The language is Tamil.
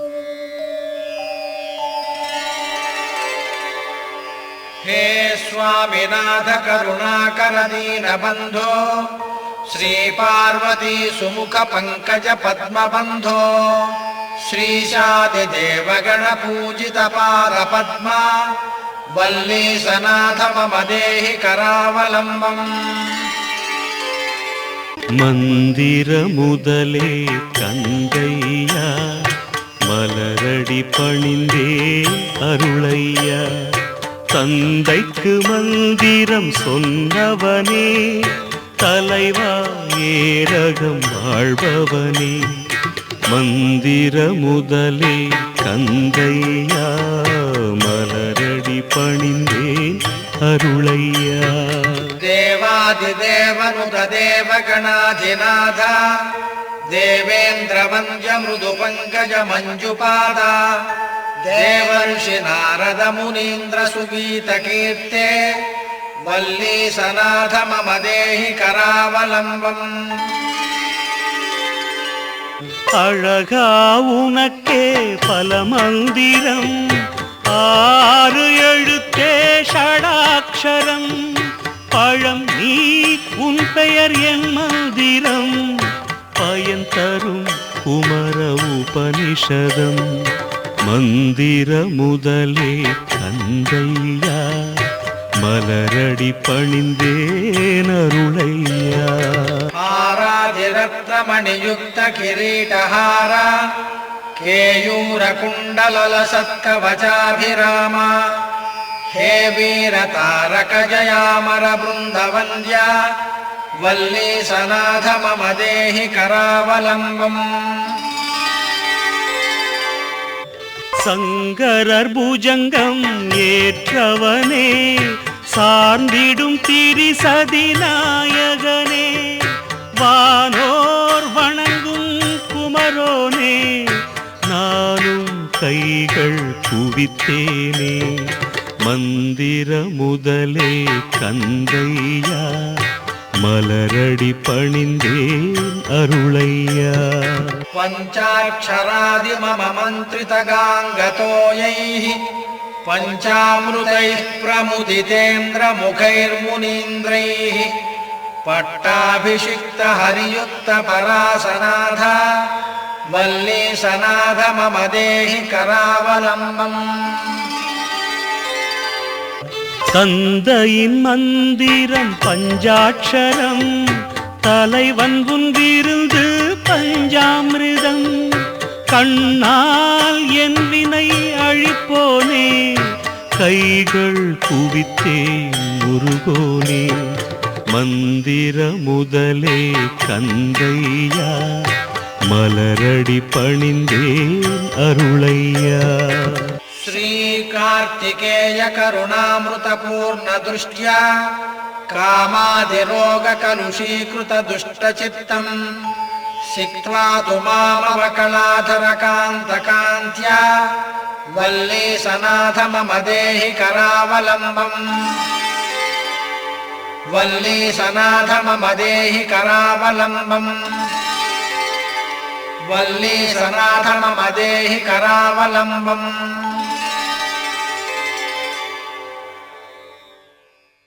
हे स्वामिनाथकरुणाकरदीनबन्धो श्रीपार्वती दीनबन्धो श्री पार्वती पद्मबन्धो श्रीशादिदेवगणपूजितपार पद्मा वल्ली मम देहि करावलम्बम् मन्दिरमुदले कन्दय्या மலரடி பணிந்தே அருளையா. தந்தைக்கு மந்திரம் சொன்னவனே தலைவா ஏரகம் வாழ்பவனே. மந்திர முதலே கந்தையா மலரடி பணிந்தேன் அருளையா. தேவாதி தேவனுத தேவகணாதிநாதா मृदुपङ्कज मञ्जुपादा देवर्षि नारद मुनीन्द्र सुगीतकीर्ते वल्लीसनाथ मम देहि करावलम्बम् அழகா உனக்கே பல மந்திரம் ஆறு எழுத்தே ஷடாக்ஷரம் பழம் நீ உன் பெயர் என் மந்திரம் பயன் தரும் குமர உபனிஷதம் மந்திர முதலே கந்தையா மலரடி பணிந்தேன் அருளையா आराधिरत्नमणियुक्त किरीटहार केयूरकुण्डलसत्कवचाभिराम हे वीरतारक வல்லீசநாத மம தேஹி கராவலம்பம் சங்கரர் பூஜங்கம் ஏற்றவனே சார்ந்திடும் திரிசதி நாயகனே. வானோர் வணங்கும் குமரோனே நானும் கைகள் குவித்தேனே. மந்திர முதலே கந்தையா மலரடி பணிந்தேன் அருளையா पञ्चाक्षरादि मम मन्त्रितगाङ्गतो यैः पञ्चामृतैः प्रमुदितेन्द्रमुखैर्मुनीन्द्रैः पट्टाभिषिक्तहरियुक्तपरासनाथ वल्लीसनाथ मम देहि करावलम्बम् தந்தையின் மந்திரம் பஞ்சாட்சரம். தலைவன் உன்றிருந்து பஞ்சாமிர்தம். கண்ணால் என் வினை அழிப்போனே கைகள் குவித்தேன் முருகோனே. மந்திர முதலே கந்தையா மலரடி பணிந்தேன் அருளை र्तिकेय करुणामृतपूर्णदृष्ट्या कामादिरोगकलुषीकृतदुष्टचित्तम्। सिक्त्वा तु मामवकलाधरकान्त्याल्ली वल्लीसनाथ मम देहि करावलम्बम्